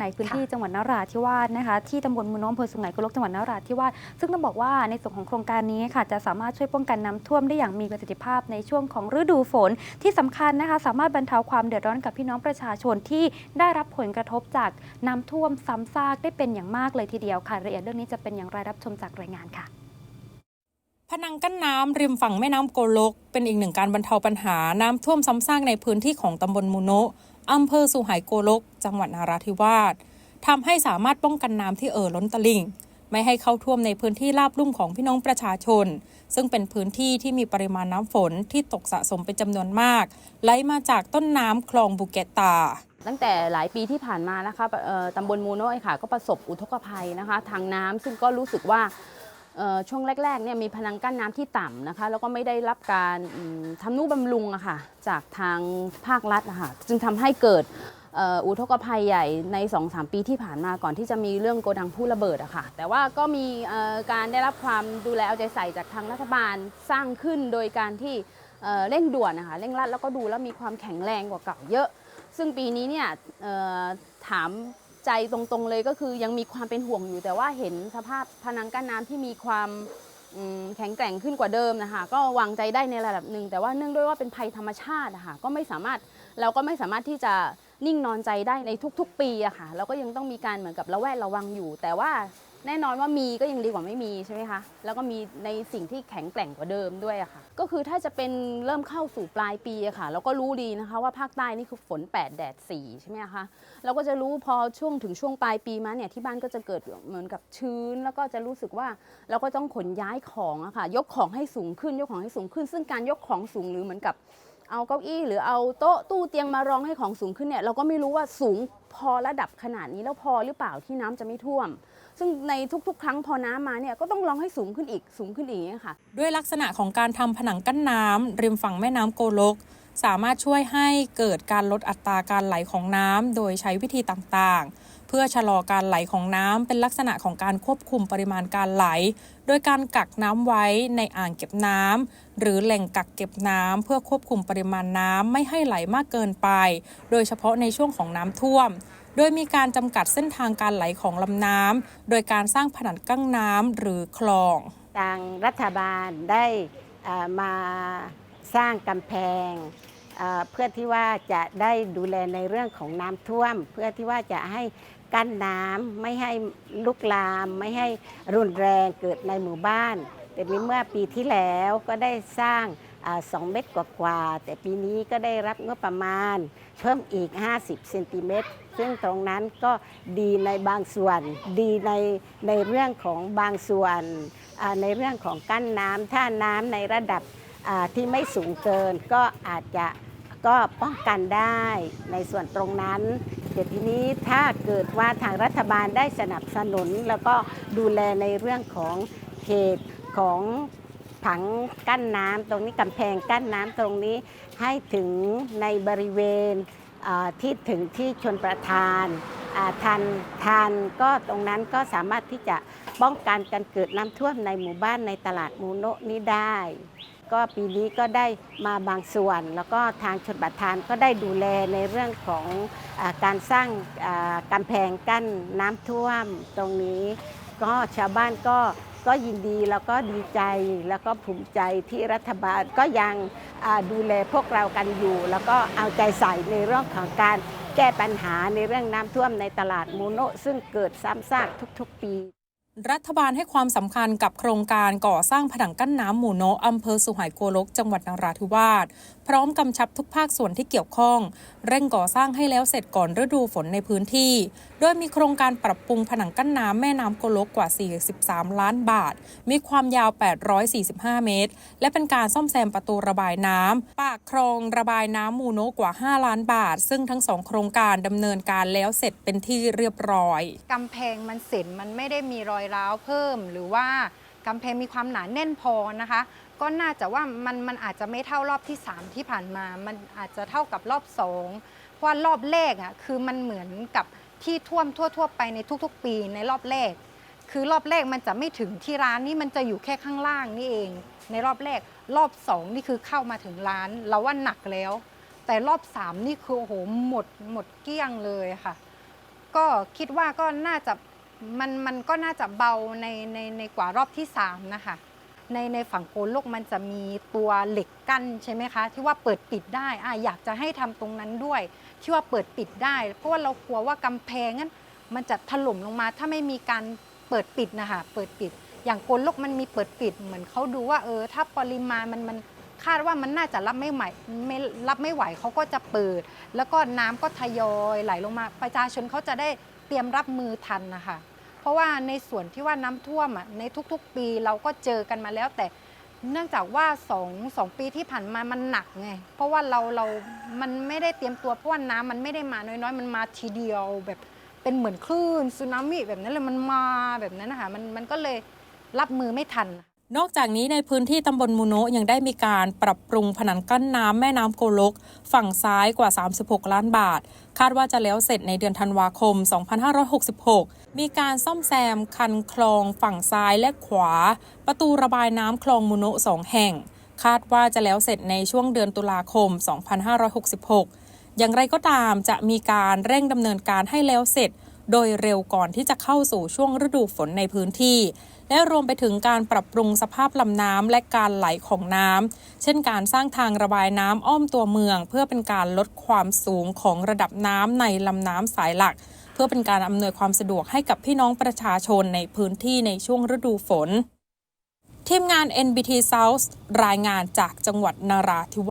ในพื้นที่จังหวัดนราธิวาสนะคะที่ตำบลมูโนอำเภอสุไหงโกลกจังหวัดนราธิวาสซึ่งต้องบอกว่าในส่วนของโครงการนี้ค่ะจะสามารถช่วยป้องกันน้ำท่วมได้อย่างมีประสิทธิภาพในช่วงของฤดูฝน ที่สำคัญนะคะสามารถบรรเทาความเดือดร้อนกับพี่น้องประชาชนที่ได้รับผลกระทบจากน้ำท่วมซ้ำซากได้เป็นอย่างมากเลยทีเดียวค่ะรายละเอียดเรื่องนี้จะเป็นอย่างไรรับชมจากรายงานค่ะ พนังกั้นน้ำริมฝั่งแม่น้ำโกลก เป็นอีกหนึ่งการบรรเทาปัญหาน้ำท่วมซ้ำซากในพื้นที่ของตำบลมูโนะอำเภอสุไหงโกลก จังหวัดนาราธิวาสทำให้สามารถป้องกันน้ำที่เอ่อล้นตลิ่ง ไม่ให้เข้าท่วมในพื้นที่ราบลุ่มของพี่น้องประชาชน ซึ่งเป็นพื้นที่ที่มีปริมาณน้ำฝนที่ตกสะสมเป็นจำนวนมาก ไหลมาจากต้นน้ำคลองบุเกตตาตั้งแต่หลายปีที่ผ่านมานะคะตำบลมูโนะค่ะ ก็ประสบอุทกภัยนะคะ ทางน้ำซึ่งก็รู้สึกว่า ช่วงแรกๆเนี่ยมีพนังกั้นน้ำที่ต่ำนะคะแล้วก็ไม่ได้รับการทำนุบำรุงอะค่ะจากทางภาครัฐอะค่ะจึงทำให้เกิดอุทกภัยใหญ่ใน 2-3 ปีที่ผ่านมาก่อนที่จะมีเรื่องโกดังผู้ระเบิดอะค่ะ แต่ว่าก็มีการได้รับความดูแลเอาใจใส่จากทางรัฐบาลสร้างขึ้นโดยการที่เร่งด่วนนะคะเร่งรัดแล้วก็ดูแล้วมีความแข็งแรงกว่าเก่าเยอะ ซึ่งปีนี้เนี่ยถาม ใจตรงๆเลยก็คือยังมีความเป็นห่วงอยู่ แต่ว่าเห็นสภาพพนังกั้นน้ำที่มีความอืมแข็งแกร่งขึ้นกว่าเดิมนะคะ ก็วางใจได้ในระดับหนึ่ง แต่ว่าเนื่องด้วยว่าเป็นภัยธรรมชาตินะคะก็ไม่สามารถเราก็ไม่สามารถที่จะนิ่งนอนใจได้ในทุกๆ ปีอะค่ะเราก็ยังต้องมีการเหมือนกับระแวดระวังอยู่ แต่ว่า แน่นอนว่ามีก็ยังดีกว่าไม่มีใช่ไหมคะ แล้วก็มีในสิ่งที่แข็งแกร่งกว่าเดิมด้วยอะค่ะ ก็คือถ้าจะเป็นเริ่มเข้าสู่ปลายปีอะค่ะ เราก็รู้ดีนะคะว่าภาคใต้นี่คือฝน 8 แดด 4 ใช่ไหมคะ เราก็จะรู้พอช่วงถึงช่วงปลายปีมาเนี่ยที่บ้านก็จะเกิดเหมือนกับชื้น แล้วก็จะรู้สึกว่าเราก็ต้องขนย้ายของอะค่ะ ยกของให้สูงขึ้น ยกของให้สูงขึ้น ซึ่งการยกของสูงหรือเหมือนกับเอาเก้าอี้หรือเอาโต๊ะตู้เตียงมารองให้ของสูงขึ้นเนี่ยเราก็ไม่รู้ว่าสูงพอระดับขนาดนี้แล้วพอหรือเปล่าที่น้ำจะไม่ท่วม ซึ่งในทุกๆ ครั้งพอน้ำมาเนี่ยก็ต้องร้องให้สูงขึ้นอีกสูงขึ้นอีกอย่างค่ะ ด้วยลักษณะของการทำผนังกั้นน้ำริมฝั่งแม่น้ำโกลก สามารถช่วยให้เกิดการลดอัตราการไหลของน้ำโดยใช้วิธีต่างๆ เพื่อชะลอการไหลของน้ำเป็นลักษณะของการควบคุมปริมาณการไหล โดยการกักน้ำไว้ในอ่างเก็บน้ำหรือแหล่งกักเก็บน้ำเพื่อควบคุมปริมาณน้ำไม่ให้ไหลมากเกินไป โดยเฉพาะในช่วงของน้ำท่วม โดยมีการจำกัดเส้นทางการไหลของลำน้ำโดยการสร้างผนังกั้นน้ำหรือคลอง ทางรัฐบาลได้มาสร้างกำแพงเพื่อที่ว่าจะได้ดูแลในเรื่องของน้ำท่วม เพื่อที่ว่าจะให้กั้นน้ำไม่ให้ลุกลาม ไม่ให้รุนแรงเกิดในหมู่บ้านแต่นี้เมื่อปีที่แล้วก็ได้สร้าง สองเมตรกว่าๆ แต่ปีนี้ก็ได้รับงบประมาณ เพิ่มอีก 50เซนติเมตรซึ่งตรงนั้นก็ดีในบางส่วน ดีในในเรื่องของบางส่วนในเรื่องของกั้นน้ำถ้าน้ำในระดับที่ไม่สูงเกินก็อาจจะก็ป้องกันได้ในส่วนตรงนั้นแต่ทีนี้ถ้าเกิดว่าทางรัฐบาลได้สนับสนุน แล้วก็ดูแลในเรื่องของเขตของ ผังกั้นน้ำตรงนี้กำแพงกั้นน้ำตรงนี้ให้ถึงในบริเวณที่ถึงที่ชนประทานอ่านทันก็ตรงนั้นก็สามารถที่จะป้องกันการเกิดน้ำท่วมในหมู่บ้านในตลาดมูโนะนี้ได้ ก็ปีนี้ก็ได้มาบางส่วน แล้วก็ทางชนประทานก็ได้ดูแลในเรื่องของอการสร้างกำแพงกั้นน้ำท่วมตรงนี้ ก็ชาวบ้านก็ ก็ยินดีแล้วก็ดีใจแล้วก็ภูมิใจที่รัฐบาลก็ยังดูแลพวกเรากันอยู่ แล้วก็เอาใจใส่ในเรื่องของการแก้ปัญหาในเรื่องน้ำท่วมในตลาดมูโนะซึ่งเกิดซ้ำซากทุกๆ ปีรัฐบาลให้ความสำคัญกับโครงการก่อสร้างผนังกั้นน้ำหมู่โนะอำเภอสุไหงโกลก จังหวัดนราธิวาส พร้อมกำชับทุกภาคส่วนที่เกี่ยวข้อง เร่งก่อสร้างให้แล้วเสร็จก่อนฤดูฝนในพื้นที่ โดยมีโครงการปรับปรุงผนังกั้นน้ำแม่น้ำโกลกกว่า 43 ล้านบาท มีความยาว 845 เมตร และเป็นการซ่อมแซมประตูระบายน้ำปากคลองระบายน้ำมูโนกว่า 5 ล้านบาท ซึ่งทั้งสองโครงการดำเนินการแล้วเสร็จเป็นที่เรียบร้อยกำแพงมันเสร็จมันไม่ได้มีรอยร้าวเพิ่มหรือว่า กำแพงมีความหนาแน่นพอนะคะ ก็น่าจะว่ามันมันอาจจะไม่เท่ารอบที่ 3 ที่ผ่านมา มันอาจจะเท่ากับรอบ 2 เพราะว่ารอบแรกอะคือมันเหมือนกับที่ท่วมทั่ว ๆ ไปในทุกๆ ปีในรอบแรก คือรอบแรกมันจะไม่ถึงที่ร้านนี่มันจะอยู่แค่ข้างล่างนี่เอง ในรอบแรกรอบสองนี่คือเข้ามาถึงร้านเราว่าหนักแล้ว แต่รอบสามนี่คือโอ้โหหมดหมดเกลี้ยงเลยค่ะ ก็ก็คิดว่าก็น่าจะ มันมันก็น่าจะเบาในในในกว่ารอบที่ 3 นะคะ ในในฝั่งโกโลกมันจะมีตัวเหล็กกั้นใช่ไหมคะ ที่ว่าเปิดปิดได้อะอยากจะให้ทำตรงนั้นด้วย ที่ว่าเปิดปิดได้ เพราะว่าเรากลัวว่ากำแพงนั้นมันจะถล่มลงมาถ้าไม่มีการเปิดปิดนะคะเปิดปิด อย่างโกโลกมันมีเปิดปิดเหมือนเขาดูว่าเออ ถ้าปริมาณมันมันคาดว่ามันน่าจะรับไม่ไหวไม่รับไม่ไหวเขาก็จะเปิด แล้วก็น้ำก็ทยอยไหลลงมาประชาชนเขาจะได้ เตรียมรับมือทันนะคะ เพราะว่าในส่วนที่ว่าน้ำท่วมอะในทุกๆ ปีเราก็เจอกันมาแล้ว แต่เนื่องจากว่าสองสองปีที่ผ่านมามันหนักไง เพราะว่าเราเรา มันไม่ได้เตรียมตัวเพราะว่าน้ำมันไม่ได้มาน้อยๆ มันมาทีเดียวแบบเป็นเหมือนคลื่นสึนามิแบบนั้นเลยมันมาแบบนั้นนะคะมันมันก็เลยรับมือไม่ทัน นอกจากนี้ในพื้นที่ตำบลมูโนะยังได้มีการปรับปรุงผนังกั้นน้ำแม่น้ำโกลก ฝั่งซ้ายกว่า 36 ล้านบาท คาดว่าจะแล้วเสร็จในเดือนธันวาคม 2566 มีการซ่อมแซมคันคลองฝั่งซ้ายและขวา ประตูระบายน้ำคลองมูโนะสองแห่ง คาดว่าจะแล้วเสร็จในช่วงเดือนตุลาคม 2566 อย่างไรก็ตามจะมีการเร่งดำเนินการให้แล้วเสร็จ โดยเร็วก่อนที่จะเข้าสู่ช่วงฤดูฝนในพื้นที่ และรวมไปถึงการปรับปรุงสภาพลำน้ำและการไหลของน้ำ เช่นการสร้างทางระบายน้ำอ้อมตัวเมือง เพื่อเป็นการลดความสูงของระดับน้ำในลำน้ำสายหลัก เพื่อเป็นการอำนวยความสะดวกให้กับพี่น้องประชาชนในพื้นที่ในช่วงฤดูฝน ทีมงาน NBT South รายงานจากจังหวัดนาราธิวาส